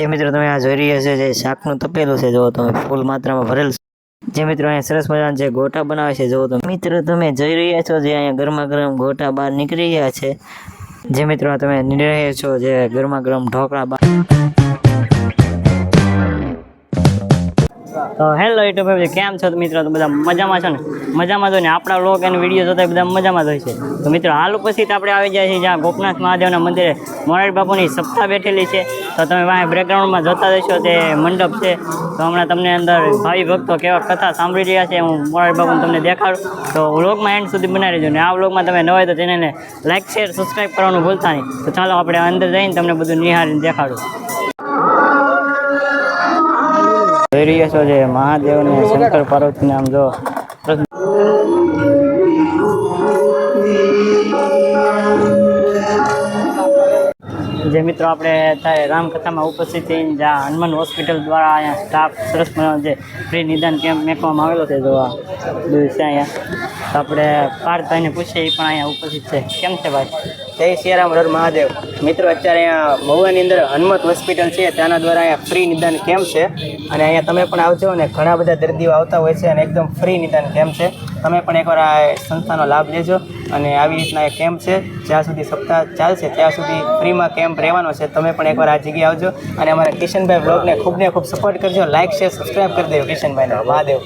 જે મિત્રો તમે આ જોઈ રહ્યા છો, જે શાકનું તપેલું છે જો તમે, ફૂલ માત્રામાં ભરેલ છે. જે મિત્રો અહીંયા સરસ મજાના જે ગોટા બનાવે છે જો તમે. મિત્રો તમે જોઈ રહ્યા છો જે અહીંયા ગરમા ગરમ ગોટા બહાર નીકળી રહ્યા છે. જે મિત્રો તમે નીકળી રહ્યા છો જે ગરમા ગરમ ઢોકળા તો હેલો યુટ્યુબ ફેમિલી કેમ છો મિત્રો? તો બધા મજામાં છો ને? મજામાં જો ને? આપણા લોક અને વીડિયો જોતા બધા મજામાં જ છે. તો મિત્રો, હાલ ઉપસ્થિત આપણે આવી જાય છીએ જ્યાં ગોપનાથ મહાદેવના મંદિરે. મોરારી બાપુની સપ્તાહ બેઠેલી છે. તો તમે વાંહે બ્રેકગ્રાઉન્ડમાં જોતા જશો, તે મંડપ છે. તો હમણાં તમને અંદર ભાવિ ભક્તો કેવા કથા સાંભળી રહ્યા છે, હું મોરારી બાપુને તમને દેખાડું. તો વ્લોગમાં એન્ડ સુધી બનાવી દેજો ને? આ વ્લોગમાં તમે નવાય તો ચેનલને લાઇક શેર સબસ્ક્રાઈબ કરવાનું ભૂલતા નહીં. તો ચાલો આપણે અંદર જઈને તમને બધું નિહાળીને દેખાડું. જોઈ રહ્યા છો જે મહાદેવને શંકર પાર્વતીને આમ જો જે મિત્રો આપણે અત્યારે રામકથામાં ઉપસ્થિત થઈને જ્યાં હનુમાન હોસ્પિટલ દ્વારા અહીંયા સ્ટાફ સરસ મજાનો જે ફ્રી નિદાન કેમ્પ મેકવામાં આવેલો છે જોવા. દિવસે અહીંયા. તો આપણે પાર્થભાઈને પૂછીએ, એ પણ અહીંયા ઉપસ્થિત છે. કેમ છે ભાઈ? જય સિયારામ હર મહાદેવ. મિત્રો, અત્યારે અહીંયા મહુવાની અંદર હનુમત હોસ્પિટલ છે, ત્યાંના દ્વારા અહીંયા ફ્રી નિદાન કેમ્પ છે. અને અહીંયા તમે પણ આવજો અને ઘણા બધા દર્દીઓ આવતા હોય છે અને એકદમ ફ્રી નિદાન કેમ્પ છે. તમે પણ એકવાર આ સંસ્થાનો લાભ લેજો અને આવી રીતના એક કેમ્પ છે, જ્યાં સુધી સપ્તાહ ચાલશે, ત્યાં સુધી ફ્રીમાં કેમ્પ રહેવાનો છે. તમે પણ એકવાર આ જગ્યાએ આવજો અને અમારા કિશનભાઈ બ્લોગને ખૂબ ને ખૂબ સપોર્ટ કરજો. લાઇક શેર સબસ્ક્રાઈબ કરી દેજો કિશનભાઈને. મહાદેવ.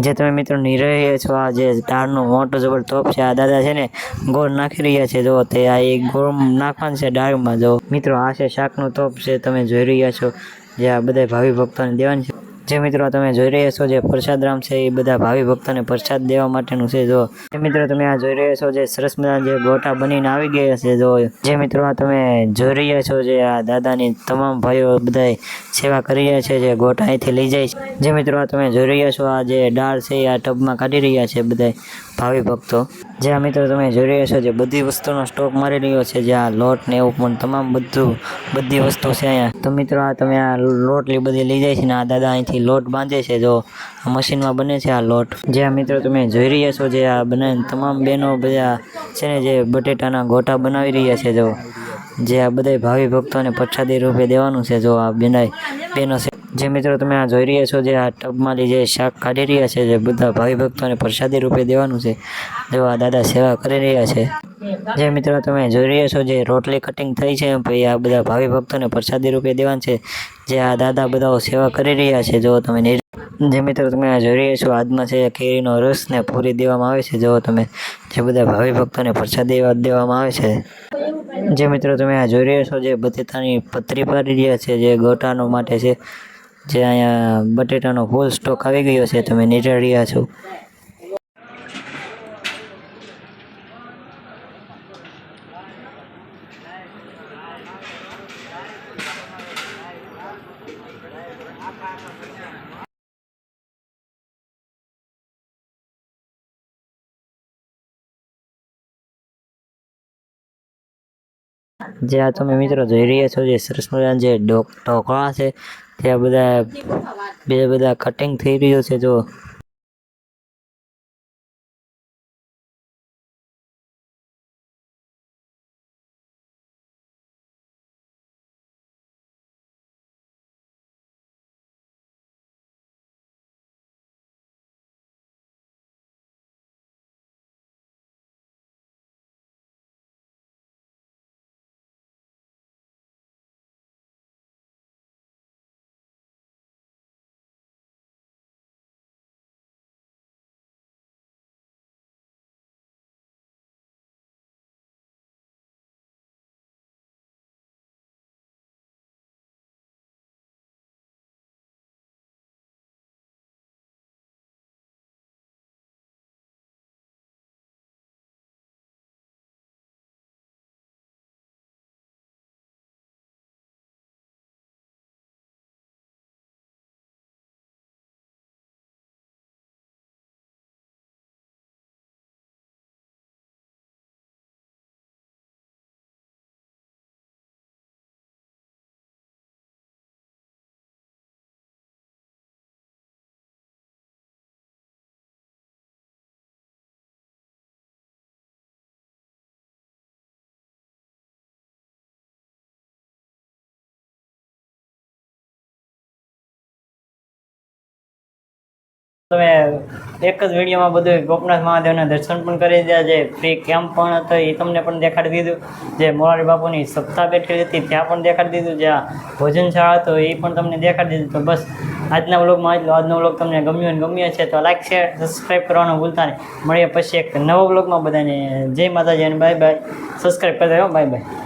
જે તમે મિત્રો નિરહ્ય છો, આ જે તારનો મોટો જબર તોપ છે, આ દાદા છે ને ગોળ નાખી રહ્યા છે. જો તે આ એક ગોળ નાખવાનું છે ડાળમાં. જો મિત્રો, આ છે શાકનો તોપ છે, તમે જોઈ રહ્યા છો. જે આ બધા ભાવિ ભક્તોને દેવાની છે. જે મિત્રો તમે જોઈ રહ્યા છો, જે પ્રસાદ રામ છે, એ બધા ભાવિ ભક્તોને પ્રસાદ દેવા માટેનું છે. જો જે મિત્રો તમે આ જોઈ રહ્યા છો, જે સરસ મજાના જે ગોટા બનીને આવી ગયા છે, જો જે મિત્રો તમે જોઈ રહ્યા છો, જે આ દાદાની તમામ ભાઈઓ બધા સેવા કરી રહ્યા છે, જે ગોટા અહીંથી લઈ જાય છે. જે મિત્રો તમે જોઈ રહ્યા છો, આ જે ડાળ છે આ ટબમાં કાઢી રહ્યા છે બધા ભાવિ ભક્તો. જે આ મિત્રો તમે જોઈ રહ્યા છો જે બધી વસ્તુનો સ્ટોક મારી રહ્યો છે જે આ લોટ ને એવું પણ તમામ બધું બધી વસ્તુ છે અહીંયા. તો મિત્રો આ તમે આ લોટલી બધી લઈ જાય છે ને આ દાદા અહીંથી લોટ બાંધે છે. જો આ મશીનમાં બને છે આ લોટ જે આ મિત્રો તમે જોઈ રહ્યા છો જે આ બનાવીને તમામ બહેનો બધા છે ને જે બટેટાના ગોટા બનાવી રહ્યા છે, જો. જે આ બધા ભાવિ ભક્તોને પ્રસાદી રૂપે દેવાનું છે, જો આ બેનાય બેનો છે. જે મિત્રો તમે આ જોઈ રહ્યા છો, જે આ ટબમાંથી જે શાક કાઢી રહ્યા છે, જે બધા ભાવિ ભક્તોને પ્રસાદી રૂપે દેવાનું છે, જો આ દાદા સેવા કરી રહ્યા છે. જે મિત્રો તમે જોઈ રહ્યા છો, જે રોટલી કટિંગ થઈ છે ભાઈ આ બધા ભાવિ ભક્તોને પ્રસાદી રૂપે દેવાનું છે, જે આ દાદા બધાઓ સેવા કરી રહ્યા છે, જો તમે જે મિત્રો તમે આ જોઈ રહ્યા છો, આજમાં છે, કેરીનો રસ ને પૂરી દેવામાં આવે છે, જો તમે જે બધા ભાવિ ભક્તોને પ્રસાદી દેવામાં આવે છે. જે મિત્રો તમે આ જોઈ રહ્યા છો, જે બટેટાની પતરી પાડી રહ્યા છે, જે ગોટાનો માટે છે, જે અહીંયા બટેટાનો ફૂલ સ્ટોક આવી ગયો છે, તમે નીચે રહ્યા છો. જે આ તમે મિત્રો જોઈ રહ્યા છો, જે સરસ મજાના જે ઢોકળા છે ત્યાં બધા બે બધા કટિંગ થઈ રહ્યું છે, જો તમે એક જ વિડીયોમાં બધું ગોપનાથ મહાદેવના દર્શન પણ કરી દીધા, જે ફ્રી કેમ્પ પણ હતો, એ તમને પણ દેખાડી દીધું. જે મોરારી બાપુની સપ્તાહ બેઠી હતી, ત્યાં પણ દેખાડી દીધું. જ્યાં ભોજનશાળા હતો, એ પણ તમને દેખાડી દીધું. તો બસ, આજના વ્લોગમાં એટલું આજનો વ્લોગ તમને ગમ્યો અને ગમ્યો છે, તો લાઇક શેર સબસ્ક્રાઈબ કરવાનું ભૂલતા નહીં. મળીએ પછી એક નવો વ્લોગમાં બધાને. જય માતાજી અને બાય બાય સબસ્ક્રાઈબ કરતા બાય બાય